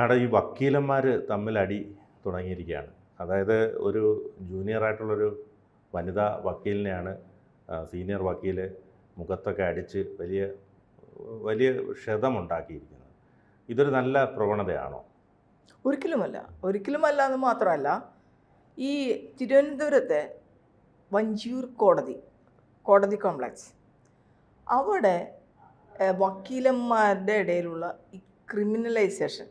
Madam ഈ വക്കീലന്മാർ തമ്മിൽ അടി തുടങ്ങിയിരിക്കുകയാണ്. അതായത് ഒരു ജൂനിയർ ആയിട്ടുള്ളൊരു വനിതാ വക്കീലിനെയാണ് സീനിയർ വക്കീൽ മുഖത്തൊക്കെ അടിച്ച് വലിയ വലിയ ക്ഷതമുണ്ടാക്കിയിരിക്കുന്നത്. ഇതൊരു നല്ല പ്രവണതയാണോ? ഒരിക്കലുമല്ല. ഒരിക്കലുമല്ല എന്ന് മാത്രമല്ല ഈ തിരുവനന്തപുരത്തെ വഞ്ചിയൂർ കോടതി കോടതി കോംപ്ലക്സ് അവിടെ വക്കീലന്മാരുടെ ഇടയിലുള്ള ഈ ക്രിമിനലൈസേഷൻ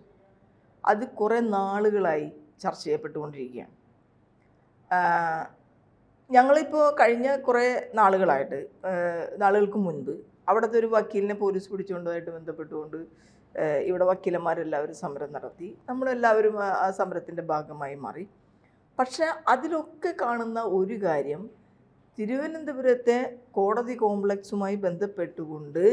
അത് കുറേ നാളുകളായി ചർച്ച ചെയ്യപ്പെട്ടുകൊണ്ടിരിക്കുകയാണ്. ഞങ്ങളിപ്പോൾ കഴിഞ്ഞ കുറേ നാളുകളായിട്ട് നാളുകൾക്ക് മുൻപ് അവിടുത്തെ ഒരു വക്കീലിനെ പോലീസ് പിടിച്ചുകൊണ്ടതായിട്ട് ബന്ധപ്പെട്ടുകൊണ്ട് ഇവിടെ വക്കീലന്മാരെല്ലാവരും സമരം നടത്തി. നമ്മളെല്ലാവരും ആ സമരത്തിന്റെ ഭാഗമായി മാറി. പക്ഷെ അതിലൊക്കെ കാണുന്ന ഒരു കാര്യം തിരുവനന്തപുരത്തെ കോടതി കോംപ്ലക്സുമായി ബന്ധപ്പെട്ടുകൊണ്ട്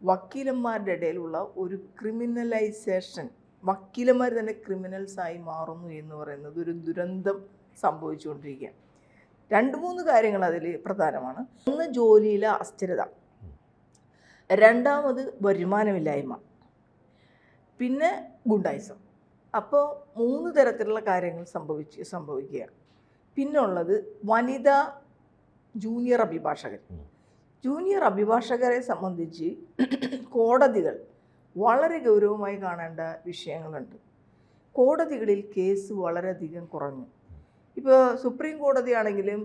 വക്കീലന്മാരുടെ ഇടയിലുള്ള ഒരു ക്രിമിനലൈസേഷൻ വക്കീലന്മാർ തന്നെ ക്രിമിനൽസായി മാറുന്നു എന്ന് പറയുന്നത് ഒരു ദുരന്തം സംഭവിച്ചുകൊണ്ടിരിക്കുകയാണ് രണ്ട് മൂന്ന് കാര്യങ്ങൾ അതിൽ പ്രധാനമാണ്. ഒന്ന് ജോലിയിലെ അസ്ഥിരത. രണ്ടാമത് വരുമാനമില്ലായ്മ. പിന്നെ ഗുണ്ടായിസം. അപ്പോൾ മൂന്ന് തരത്തിലുള്ള കാര്യങ്ങൾ സംഭവിച്ച് സംഭവിക്കുക. പിന്നുള്ളത് വനിതാ ജൂനിയർ അഭിഭാഷകർ ജൂനിയർ അഭിഭാഷകരെ സംബന്ധിച്ച് കോടതികൾ വളരെ ഗൗരവമായി കാണേണ്ട വിഷയങ്ങളുണ്ട്. കോടതികളിൽ കേസ് വളരെയധികം കുറഞ്ഞു. ഇപ്പോൾ സുപ്രീം കോടതിയാണെങ്കിലും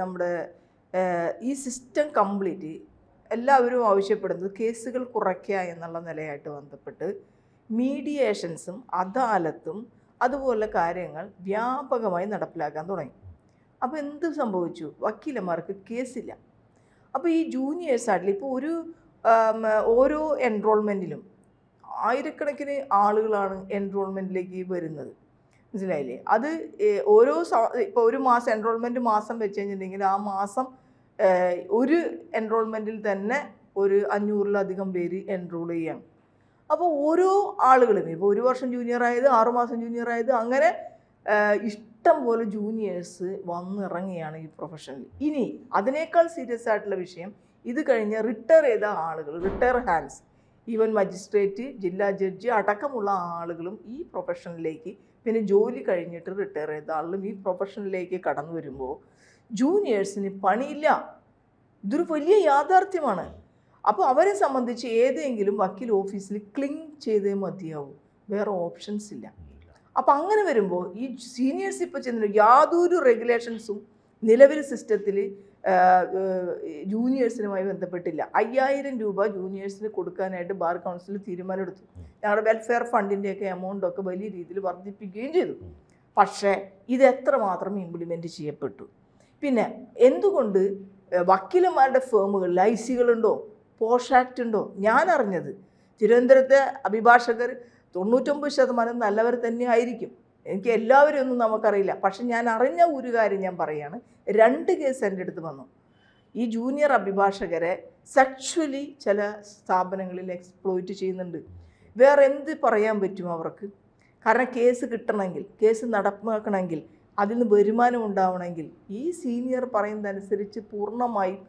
നമ്മുടെ ഈ സിസ്റ്റം കംപ്ലീറ്റ് എല്ലാവരും ആവശ്യപ്പെടുന്നത് കേസുകൾ കുറയ്ക്കുക എന്നുള്ള നിലയായിട്ട് ബന്ധപ്പെട്ട് മീഡിയേഷൻസും അദാലത്തും അതുപോലെ കാര്യങ്ങൾ വ്യാപകമായി നടപ്പിലാക്കാൻ തുടങ്ങി. അപ്പോൾ എന്ത് സംഭവിച്ചു? വക്കീലന്മാർക്ക് കേസില്ല. അപ്പോൾ ഈ ജൂനിയേഴ്സ് ആയിട്ടുള്ള ഇപ്പോൾ ഒരു ഓരോ എൻറോൾമെന്റിലും ആയിരക്കണക്കിന് ആളുകളാണ് എൻറോൾമെന്റിലേക്ക് വരുന്നത്. മനസ്സിലായില്ലേ? അത് ഓരോ ഇപ്പോൾ ഒരു മാസം എൻറോൾമെന്റ് മാസം വെച്ച് കഴിഞ്ഞിട്ടുണ്ടെങ്കിൽ ആ മാസം ഒരു എൻറോൾമെന്റിൽ തന്നെ ഒരു അഞ്ഞൂറിലധികം പേര് എൻറോൾ ചെയ്യാണ് അപ്പോൾ ഓരോ ആളുകളും ഇപ്പോൾ ഒരു വർഷം ജൂനിയർ ആയത് ആറുമാസം ജൂനിയർ ആയത് അങ്ങനെ ഇഷ്ടം പോലെ ജൂനിയേഴ്സ് വന്നിറങ്ങിയാണ് ഈ പ്രൊഫഷനിൽ ഇനി അതിനേക്കാൾ സീരിയസ് ആയിട്ടുള്ള വിഷയം ഇത് കഴിഞ്ഞ് റിട്ടയർ ചെയ്ത ആളുകൾ റിട്ടയർ ഹാൻഡ്സ് ഈവൻ മജിസ്ട്രേറ്റ് ജില്ലാ ജഡ്ജി അടക്കമുള്ള ആളുകളും ഈ പ്രൊഫഷനിലേക്ക് പിന്നെ ജോലി കഴിഞ്ഞിട്ട് റിട്ടയർ ചെയ്ത ആളുകളും ഈ പ്രൊഫഷനിലേക്ക് കടന്നു വരുമ്പോൾ ജൂനിയേഴ്സിന് പണിയില്ല. ഇതൊരു വലിയ യാഥാർത്ഥ്യമാണ്. അപ്പോൾ അവരെ സംബന്ധിച്ച് ഏതെങ്കിലും വക്കീൽ ഓഫീസിൽ ക്ലിങ് ചെയ്തേ മതിയാവും. വേറെ ഓപ്ഷൻസ് ഇല്ല. അപ്പോൾ അങ്ങനെ വരുമ്പോൾ ഈ സീനിയേഴ്സ് ഇപ്പോൾ ചെന്നിട്ട് യാതൊരു റെഗുലേഷൻസും നിലവിൽ സിസ്റ്റത്തിൽ ജൂനിയേഴ്സിനുമായി ബന്ധപ്പെട്ടില്ല. അയ്യായിരം രൂപ ജൂനിയേഴ്സിന് കൊടുക്കാനായിട്ട് ബാർ കൗൺസിൽ തീരുമാനമെടുത്തു ഞങ്ങളുടെ വെൽഫെയർ ഫണ്ടിന്റെയൊക്കെ എമൗണ്ട് ഒക്കെ വലിയ രീതിയിൽ വർദ്ധിപ്പിക്കുകയും ചെയ്തു. പക്ഷേ ഇത് എത്രമാത്രം ഇംപ്ലിമെന്റ് ചെയ്യപ്പെട്ടു? പിന്നെ എന്തുകൊണ്ട് വക്കീലന്മാരുടെ ഫേമുകളിൽ ഐ സികളുണ്ടോ പോഷാക്റ്റ് ഉണ്ടോ ഞാൻ അറിഞ്ഞത് തിരുവനന്തപുരത്തെ അഭിഭാഷകർ തൊണ്ണൂറ്റൊമ്പത് ശതമാനം നല്ലവർ തന്നെ ആയിരിക്കും എനിക്ക് എല്ലാവരും ഒന്നും നമുക്കറിയില്ല. പക്ഷെ ഞാൻ അറിഞ്ഞ ഒരു കാര്യം ഞാൻ പറയാണ്. രണ്ട് കേസ് എന്റെ അടുത്ത് വന്നു. ഈ ജൂനിയർ അഭിഭാഷകരെ സെക്ഷലി ചില സ്ഥാപനങ്ങളിൽ എക്സ്പ്ലോയിറ്റ് ചെയ്യുന്നുണ്ട്. വേറെ എന്ത് പറയാൻ പറ്റും അവർക്ക്? കാരണം കേസ് കിട്ടണമെങ്കിൽ കേസ് നടപ്പാക്കണമെങ്കിൽ അതിൽ നിന്ന് വരുമാനം ഉണ്ടാവണമെങ്കിൽ ഈ സീനിയർ പറയുന്നതനുസരിച്ച് പൂർണമായും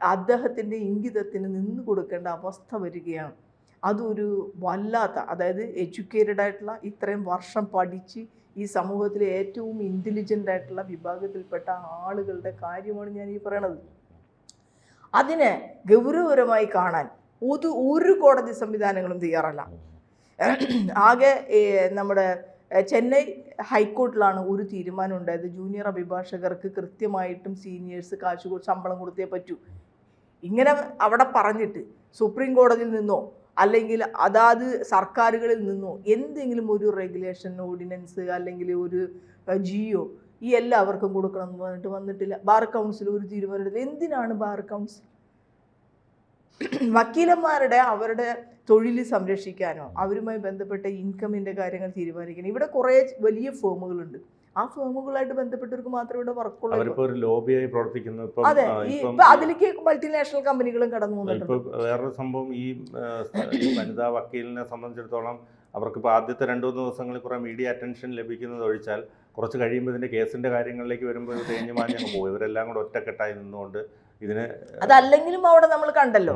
അദ്ദേഹത്തിന്റെ ഇംഗിതത്തിന് നിന്ന് കൊടുക്കേണ്ട അവസ്ഥ വരികയാണ്. അതൊരു വല്ലാത്ത അതായത് എഡ്യൂക്കേറ്റഡ് ആയിട്ടുള്ള ഇത്രയും വർഷം പഠിച്ച് ഈ സമൂഹത്തിലെ ഏറ്റവും ഇന്റലിജന്റ് ആയിട്ടുള്ള വിഭാഗത്തിൽപ്പെട്ട ആളുകളുടെ കാര്യമാണ് ഞാൻ ഈ പറയണത്. അതിനെ ഗൗരവപരമായി കാണാൻ ഒരു ഒരു കോടതി സംവിധാനങ്ങളും തയ്യാറല്ല. ആകെ നമ്മുടെ ചെന്നൈ ഹൈക്കോർട്ടിലാണ് ഒരു തീരുമാനം ഉണ്ടായത്. ജൂനിയർ അഭിഭാഷകർക്ക് കൃത്യമായിട്ടും സീനിയേഴ്സ് കാശ് ശമ്പളം കൊടുത്തേ പറ്റൂ. ഇങ്ങനെ അവിടെ പറഞ്ഞിട്ട് സുപ്രീം കോടതിയിൽ നിന്നോ അല്ലെങ്കിൽ അതാത് സർക്കാരുകളിൽ നിന്നോ എന്തെങ്കിലും ഒരു റെഗുലേഷൻ ഓർഡിനൻസ് അല്ലെങ്കിൽ ഒരു ജിയോ ഈ എല്ലാവർക്കും കൊടുക്കണം എന്ന് പറഞ്ഞിട്ട് വന്നിട്ടില്ല. ബാർ കൗൺസിൽ ഒരു തീരുമാനം എന്തിനാണ് ബാർ കൗൺസിൽ? വക്കീലന്മാരുടെ അവരുടെ തൊഴിൽ സംരക്ഷിക്കാനോ അവരുമായി ബന്ധപ്പെട്ട ഇൻകമിന്റെ കാര്യങ്ങൾ തീരുമാനിക്കാനോ. ഇവിടെ കുറേ വലിയ ഫേമുകളുണ്ട് ആ ഫേമുകളായിട്ട് ബന്ധപ്പെട്ടവർക്ക് മാത്രമേ ഇവിടെ വർക്കുള്ളൂ ലോബിയായി അതെ ഇപ്പം അതിലേക്ക് മൾട്ടിനാഷണൽ കമ്പനികളും കടന്നു വന്നിട്ടുണ്ട്. വേറൊരു സംഭവം ഈ വനിതാ വക്കീലിനെ സംബന്ധിച്ചിടത്തോളം അവർക്കിപ്പോൾ ആദ്യത്തെ രണ്ടു മൂന്ന് ദിവസങ്ങളിൽ കുറെ മീഡിയ അറ്റൻഷൻ ലഭിക്കുന്നത് ഒഴിച്ചാൽ കുറച്ച് കഴിയുമ്പോൾ ഇതിന്റെ കേസിന്റെ കാര്യങ്ങളിലേക്ക് വരുമ്പോൾ ഇത് തേഞ്ഞു മാഞ്ഞങ്ങ് പോകും. ഇവരെല്ലാം കൂടെ ഒറ്റക്കെട്ടായി നിന്നുകൊണ്ട് ഇതിന് അതല്ലെങ്കിലും അവിടെ നമ്മൾ കണ്ടല്ലോ.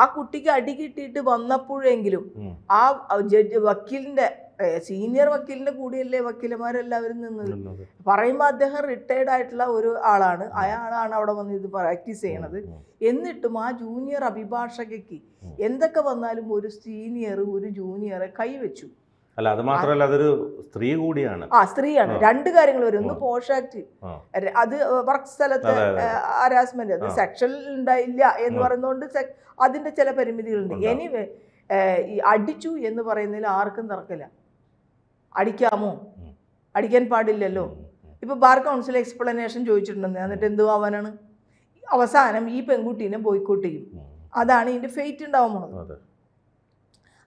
ആ കുട്ടിക്ക് അടി കിട്ടിയിട്ട് വന്നപ്പോഴെങ്കിലും ആ ജഡ്ജ് വക്കീലിന്റെ സീനിയർ വക്കീലിന്റെ കൂടെയല്ലേ വക്കീലമാരെല്ലാവരും നിന്നത്. പറയുമ്പോൾ അദ്ദേഹം റിട്ടയർഡ് ആയിട്ടുള്ള ഒരു ആളാണ്. അയാളാണ് അവിടെ വന്ന് ഇത് പ്രാക്ടീസ് ചെയ്യണത്. എന്നിട്ടും ആ ജൂനിയർ അഭിഭാഷകയ്ക്ക് എന്തൊക്കെ വന്നാലും ഒരു സീനിയർ ഒരു ജൂനിയറെ കൈവച്ചു അല്ല അത് മാത്രമല്ല അതൊരു സ്ത്രീ കൂടിയാണ്. ആ സ്ത്രീയാണ്. രണ്ട് കാര്യങ്ങൾ വരും. ഒന്ന്. പോഷാക്ട് അത് വർക്ക് സ്ഥലത്തെ. ഹരാസ്മെന്റ് അത്. സെക്ഷൽ ഉണ്ടായില്ല എന്ന് പറയുന്നതുകൊണ്ട് അതിന്റെ ചില പരിമിതികളുണ്ട്. എനിവേ ഈ അടിച്ചു എന്ന് പറയുന്നതിൽ ആർക്കും തർക്കമില്ല. അടിക്കാമോ? അടിക്കാൻ പാടില്ലല്ലോ. ഉം. ബാർ കൗൺസിൽ എക്സ്പ്ലനേഷൻ ചോദിച്ചിട്ടുണ്ടെന്ന്. എന്നിട്ട് എന്തു ആവാനാണ് അവസാനം ഈ പെൺകുട്ടീനെ ബോയ്ക്കോട്ട് ചെയ്യും. അതാണ് ഇതിന്റെ ഫെയ്റ്റ് ഉണ്ടാവാൻ പോണത് അതെ.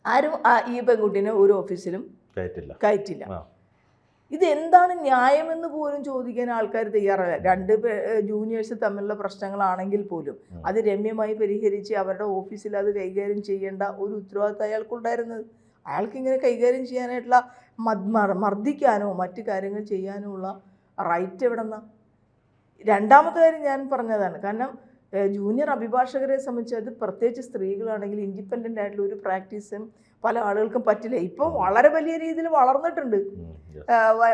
ആരും ഈ പെൺകുട്ടീനെ ഒരു ഓഫീസിലും കയറ്റില്ല. കയറ്റില്ല. ആ. ഇത് എന്താണ് ന്യായമെന്ന് പോലും ചോദിക്കാൻ ആൾക്കാർ തയ്യാറല്ല. രണ്ട് ജൂനിയേഴ്സ് തമ്മിലുള്ള പ്രശ്നങ്ങളാണെങ്കിൽ പോലും അത് രമ്യമായി പരിഹരിച്ച് അവരുടെ ഓഫീസിൽ അത് കൈകാര്യം ചെയ്യേണ്ട ഒരു ഉത്തരവാദിത്തം അയാൾക്കുണ്ടായിരുന്നത്. അയാൾക്ക് ഇങ്ങനെ കൈകാര്യം ചെയ്യാനായിട്ടുള്ള മദ്- മർദ്ദിക്കാനോ മറ്റു കാര്യങ്ങൾ ചെയ്യാനോ ഉള്ള റൈറ്റ് എവിടെ നിന്നാ രണ്ടാമത്തെ കാര്യം ഞാൻ പറഞ്ഞതാണ്. കാരണം ജൂനിയർ അഭിഭാഷകരെ സംബന്ധിച്ച് അത് പ്രത്യേകിച്ച് സ്ത്രീകളാണെങ്കിൽ ഇൻഡിപെൻഡന്റ് ആയിട്ടുള്ള ഒരു പ്രാക്ടീസും പല ആളുകൾക്കും പറ്റില്ല. ഇപ്പോൾ വളരെ വലിയ രീതിയിൽ വളർന്നിട്ടുണ്ട്.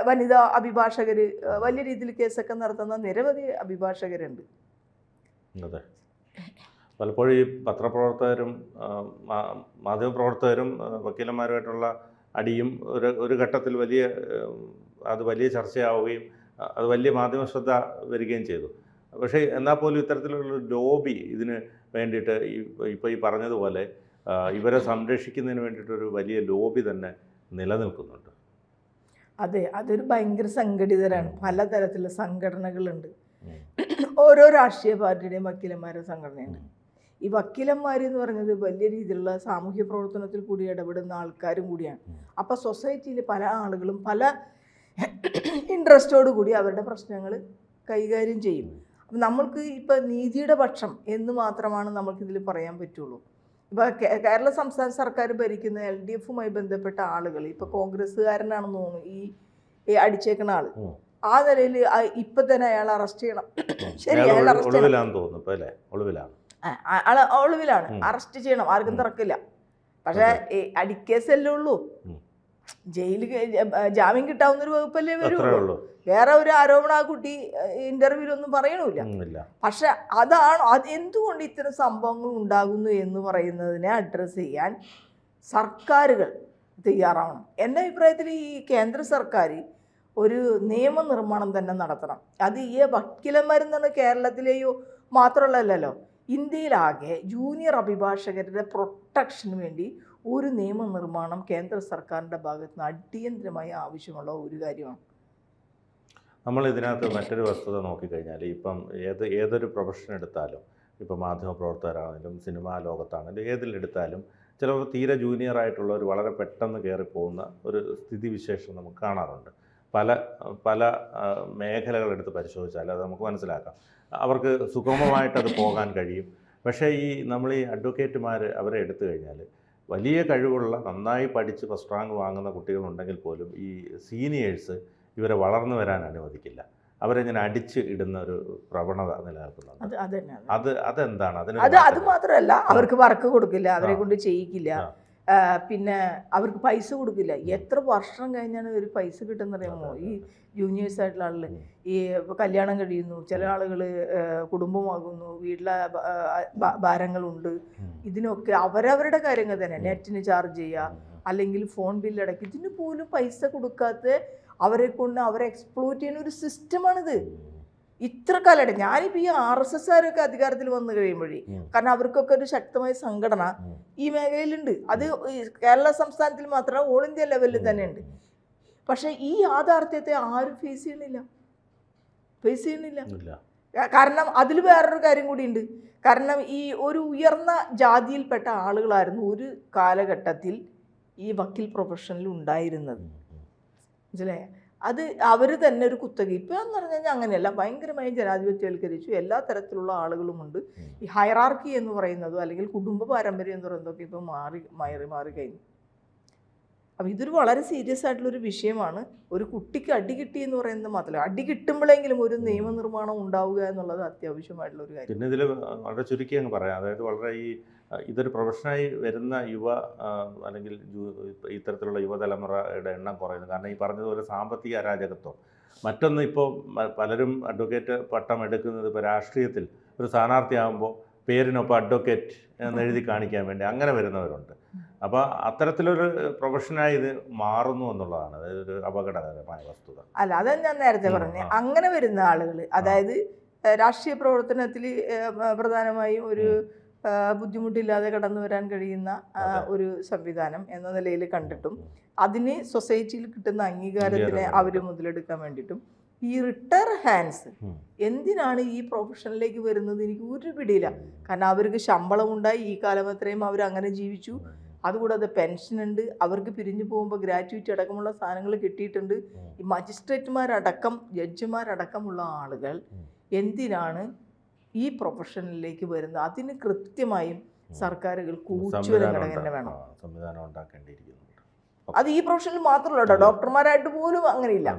വനിതാ അഭിഭാഷകർ വലിയ രീതിയിൽ കേസൊക്കെ നടത്തുന്ന നിരവധി അഭിഭാഷകരുണ്ട്. അതെ. പലപ്പോഴും ഈ പത്രപ്രവർത്തകരും മാധ്യമപ്രവർത്തകരും വക്കീലന്മാരുമായിട്ടുള്ള അടിയും ഒരു ഒരു ഘട്ടത്തിൽ വലിയ അത് വലിയ ചർച്ചയാവുകയും അത് വലിയ മാധ്യമ ശ്രദ്ധ വരികയും ചെയ്തു. പക്ഷേ എന്നാൽ പോലും ഇത്തരത്തിലുള്ള ലോബി ഇതിന് വേണ്ടിയിട്ട് ഈ ഇപ്പോൾ ഈ പറഞ്ഞതുപോലെ ഇവരെ സംരക്ഷിക്കുന്നതിന് വേണ്ടിയിട്ടൊരു വലിയ ലോബി തന്നെ നിലനിൽക്കുന്നുണ്ട്. അതെ അതൊരു ഭയങ്കര സംഘടിതരാണ്. പലതരത്തിലുള്ള സംഘടനകളുണ്ട്. ഓരോ രാഷ്ട്രീയ പാർട്ടിയുടെയും വക്കീലന്മാരുടെ സംഘടനയുണ്ട്. ഈ വക്കീലന്മാർ എന്ന് പറയുന്നത് വലിയ രീതിയിലുള്ള സാമൂഹ്യ പ്രവർത്തനത്തിൽ കൂടി ഇടപെടുന്ന ആൾക്കാരും കൂടിയാണ്. അപ്പം അപ്പോൾ സൊസൈറ്റിയിൽ പല ആളുകളും പല ഇൻട്രസ്റ്റോടു കൂടി അവരുടെ പ്രശ്നങ്ങൾ കൈകാര്യം ചെയ്യും. അപ്പം നമ്മൾക്ക് ഇപ്പം നീതിയുടെ പക്ഷം എന്ന് മാത്രമാണ് നമുക്കിതിൽ പറയാൻ പറ്റുള്ളൂ. ഇപ്പോൾ കേരള സംസ്ഥാന സർക്കാർ ഭരിക്കുന്ന എൽ ഡി എഫുമായി ബന്ധപ്പെട്ട ആളുകൾ ഇപ്പോൾ കോൺഗ്രസ്സുകാരനാണെന്ന് തോന്നുന്നു ഈ അടിച്ചേക്കുന്ന ആൾ ആ നിലയിൽ ഇപ്പം തന്നെ അയാൾ അറസ്റ്റ് ചെയ്യണം. ശരി അയാൾ അറസ്റ്റ് ചെയ്യണം. തോന്നുന്നു ആൾ ഒളിവിലാണ്. അറസ്റ്റ് ചെയ്യണം. ആർക്കും തിറക്കില്ല. പക്ഷെ അടിക്കേസല്ലേ ഉള്ളൂ ജയിലിൽ ജാമ്യം കിട്ടാവുന്ന ഒരു വകുപ്പല്ലേ വരുള്ളൂ. വേറെ ഒരു ആരോപണം ആ കുട്ടി ഇന്റർവ്യൂലൊന്നും പറയണില്ല. പക്ഷെ അതാണ് അത് എന്തുകൊണ്ട് ഇത്തരം സംഭവങ്ങൾ ഉണ്ടാകുന്നു എന്ന് പറയുന്നതിനെ അഡ്രസ്സ് ചെയ്യാൻ സർക്കാരുകൾ തയ്യാറാവണം. എന്റെ അഭിപ്രായത്തിൽ ഈ കേന്ദ്ര സർക്കാർ ഒരു നിയമനിർമ്മാണം തന്നെ നടത്തണം. അത് ഈ വക്കീലന്മാരെന്ന് പറഞ്ഞാൽ കേരളത്തിലെയോ മാത്രമല്ലല്ലോ ഇന്ത്യയിലാകെ ജൂനിയർ അഭിഭാഷകരുടെ പ്രൊട്ടക്ഷന് വേണ്ടി ഒരു നിയമനിർമ്മാണം കേന്ദ്ര സർക്കാരിന്റെ ഭാഗത്ത് നിന്ന് അടിയന്തരമായി ആവശ്യമുള്ള ഒരു കാര്യമാണ്. നമ്മൾ ഇതിനകത്ത് മറ്റൊരു വസ്തുത നോക്കിക്കഴിഞ്ഞാൽ ഇപ്പം ഏത് ഏതൊരു പ്രൊഫഷൻ എടുത്താലും ഇപ്പം മാധ്യമപ്രവർത്തകരാണെങ്കിലും സിനിമാ ലോകത്താണെങ്കിലും ഏതിലെടുത്താലും ചിലപ്പോൾ തീരെ ജൂനിയർ ആയിട്ടുള്ളവർ വളരെ പെട്ടെന്ന് കയറിപ്പോകുന്ന ഒരു സ്ഥിതിവിശേഷം നമുക്ക് കാണാറുണ്ട്. പല പല മേഖലകൾ എടുത്ത് പരിശോധിച്ചാൽ അത് നമുക്ക് മനസ്സിലാക്കാം. അവർക്ക് സുഗമമായിട്ട് അത് പോകാൻ കഴിയും. പക്ഷേ ഈ നമ്മൾ ഈ അഡ്വക്കേറ്റുമാർ അവരെ എടുത്തു കഴിഞ്ഞാൽ വലിയ കഴിവുള്ള നന്നായി പഠിച്ച് ഫസ്റ്റ് റാങ്ക് വാങ്ങുന്ന കുട്ടികളുണ്ടെങ്കിൽ പോലും ഈ സീനിയേഴ്സ് ഇവരെ വളർന്നു വരാൻ അനുവദിക്കില്ല. അവരെ അവരിങ്ങനെ അടിച്ച് ഇടുന്ന ഒരു പ്രവണത നിലനിൽക്കുന്നുണ്ട്. അത് അതെന്താണ്? അതിന് അത് അത് മാത്രമല്ല അവർക്ക് വർക്ക് കൊടുക്കില്ല അവരെ കൊണ്ട് ചെയ്യിക്കില്ല. പിന്നെ അവർക്ക് പൈസ കൊടുക്കില്ല. എത്ര വർഷം കഴിഞ്ഞാണ് ഒരു പൈസ കിട്ടുന്നറിയാമോ? ഈ ജൂനിയേഴ്സ് ആയിട്ടുള്ള ആളുകൾ ഈ കല്യാണം കഴിയുന്നു ചില ആളുകൾ കുടുംബമാകുന്നു വീട്ടിലെ ഭാരങ്ങളുണ്ട്. ഇതിനൊക്കെ അവരവരുടെ കാര്യങ്ങൾ തന്നെ. നെറ്റിന് ചാർജ് ചെയ്യുക അല്ലെങ്കിൽ ഫോൺ ബില്ല് അടയ്ക്കുക ഇതിന് പോലും പൈസ കൊടുക്കാത്ത അവരെ കൊണ്ട് അവരെ എക്സ്പ്ലോറ്റ് ചെയ്യുന്ന ഒരു സിസ്റ്റമാണിത് ഇത്ര കാലമായിട്ട് ഞാനിപ്പോൾ ഈ ആർ എസ് എസ് ആരൊക്കെ അധികാരത്തിൽ വന്നു കഴിയുമ്പോഴേ കാരണം അവർക്കൊക്കെ ഒരു ശക്തമായ സംഘടന ഈ മേഖലയിലുണ്ട്. അത് കേരള സംസ്ഥാനത്തിൽ മാത്രമല്ല ഓൾ ഇന്ത്യ ലെവലിൽ തന്നെയുണ്ട്. പക്ഷേ ഈ യാഥാർത്ഥ്യത്തെ ആരും ഫേസ് ചെയ്യണില്ല ഫേസ് ചെയ്യണില്ല കാരണം അതിൽ വേറൊരു കാര്യം കൂടിയുണ്ട്. കാരണം ഈ ഒരു ഉയർന്ന ജാതിയിൽപ്പെട്ട ആളുകളായിരുന്നു ഒരു കാലഘട്ടത്തിൽ ഈ വക്കീൽ പ്രൊഫഷനിൽ ഉണ്ടായിരുന്നത്. മനസ്സിലായ? അത് അവർ തന്നെ ഒരു കുത്തകി ഇപ്പം എന്ന് പറഞ്ഞു കഴിഞ്ഞാൽ അങ്ങനെയല്ല. ഭയങ്കരമായി ജനാധിപത്യവൽക്കരിച്ചു. എല്ലാ തരത്തിലുള്ള ആളുകളുമുണ്ട്. ഈ ഹൈറാർക്കി എന്ന് പറയുന്നതോ അല്ലെങ്കിൽ കുടുംബ പാരമ്പര്യം എന്ന് പറയുന്നതൊക്കെ ഇപ്പോൾ മാറി മാറി മാറി കഴിഞ്ഞു. അപ്പം ഇതൊരു വളരെ സീരിയസ് ആയിട്ടുള്ളൊരു വിഷയമാണ്. ഒരു കുട്ടിക്ക് അടി കിട്ടി എന്ന് പറയുന്നത് മാത്രമല്ല അടി കിട്ടുമ്പോഴെങ്കിലും ഒരു നിയമനിർമ്മാണം ഉണ്ടാവുക എന്നുള്ളത് അത്യാവശ്യമായിട്ടുള്ള ഒരു കാര്യം. പിന്നെ ഇതിൽ വളരെ ചുരുക്കി അങ്ങ് പറയാം. അതായത് വളരെ ഈ ഇതൊരു പ്രൊഫഷനായി വരുന്ന യുവ അല്ലെങ്കിൽ ഇത്തരത്തിലുള്ള യുവതലമുറയുടെ എണ്ണം കുറയുന്നു. കാരണം ഈ പറഞ്ഞതുപോലെ സാമ്പത്തിക അരാജകത്വം. മറ്റൊന്ന് ഇപ്പോൾ പലരും അഡ്വക്കേറ്റ് പട്ടം എടുക്കുന്നത് ഇപ്പോൾ രാഷ്ട്രീയത്തിൽ ഒരു സ്ഥാനാർത്ഥിയാകുമ്പോൾ പേരിനൊപ്പം അഡ്വക്കേറ്റ് എന്ന് എഴുതി കാണിക്കാൻ വേണ്ടി അങ്ങനെ വരുന്നവരുണ്ട്. അപ്പോൾ അത്തരത്തിലൊരു പ്രൊഫഷനായി ഇത് മാറുന്നു എന്നുള്ളതാണ്. അതായത് ഒരു അപകടകരമായ വസ്തുത. അല്ല അത് ഞാൻ നേരത്തെ പറഞ്ഞു. അങ്ങനെ വരുന്ന ആളുകൾ അതായത് രാഷ്ട്രീയ പ്രവർത്തനത്തിൽ പ്രധാനമായും ഒരു ബുദ്ധിമുട്ടില്ലാതെ കടന്നു വരാൻ കഴിയുന്ന ഒരു സംവിധാനം എന്ന നിലയിൽ കണ്ടിട്ടും അതിന് സൊസൈറ്റിയിൽ കിട്ടുന്ന അംഗീകാരത്തിനെ അവർ മുതലെടുക്കാൻ വേണ്ടിയിട്ടും ഈ റിട്ടയർ ഹാൻഡ്സ് എന്തിനാണ് ഈ പ്രൊഫഷനിലേക്ക് വരുന്നത് എനിക്ക് ഒരു പിടിയില്ല. കാരണം അവർക്ക് ശമ്പളം ഉണ്ടായി ഈ കാലം അത്രയും അവർ അങ്ങനെ ജീവിച്ചു. അതുകൂടാതെ പെൻഷൻ ഉണ്ട് അവർക്ക് പിരിഞ്ഞു പോകുമ്പോൾ ഗ്രാറ്റുവിറ്റി അടക്കമുള്ള സാധനങ്ങൾ കിട്ടിയിട്ടുണ്ട്. ഈ മജിസ്ട്രേറ്റുമാരടക്കം ജഡ്ജിമാരടക്കമുള്ള ആളുകൾ എന്തിനാണ് ഈ പ്രൊഫഷനിലേക്ക് വരുന്നത് അതിന് കൃത്യമായും സർക്കാരുകൾ കൂച്ചുവരം തന്നെ വേണം. സംവിധാനം ഉണ്ടാക്കേണ്ടിയിരിക്കുന്നു അത് ഈ പ്രൊഫഷനിൽ മാത്രമല്ല ഡോക്ടർമാരായിട്ട് പോലും അങ്ങനെയില്ല.